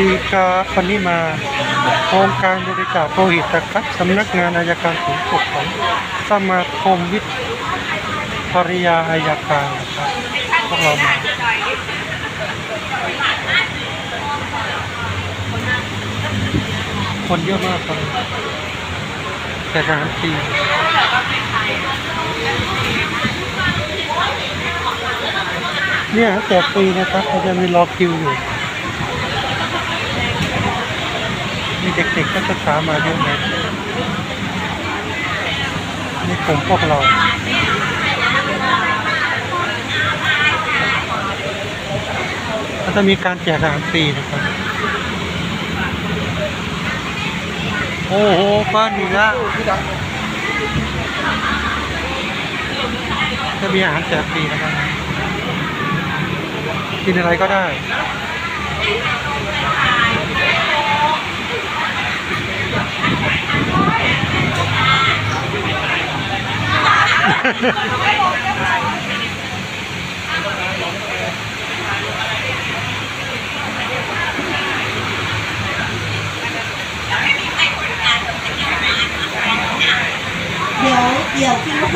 ดีครับวันนี้มาโครงการบริจาคโลหิตนะครับสำนักงานอายการสูงสุดของสมาคมวิทยาอายการนะครับพวกเรามาคนเยอะมากครับแต่ทหารฟรีเนี่ยแจกฟรีนะครับเราจะมีรอคิวอยู่ มี เด็กๆก็ศึกษามาเยอะเลยนี่กลุ่มพวกเราก็จะมีการแจกอาหารฟรีนะครับ โอ้โหบ้านอีกแล้วจะมีอาหารแจกฟรีนะครับ กินอะไรก็ได้ เดี๋ยวเดี๋ยวคิว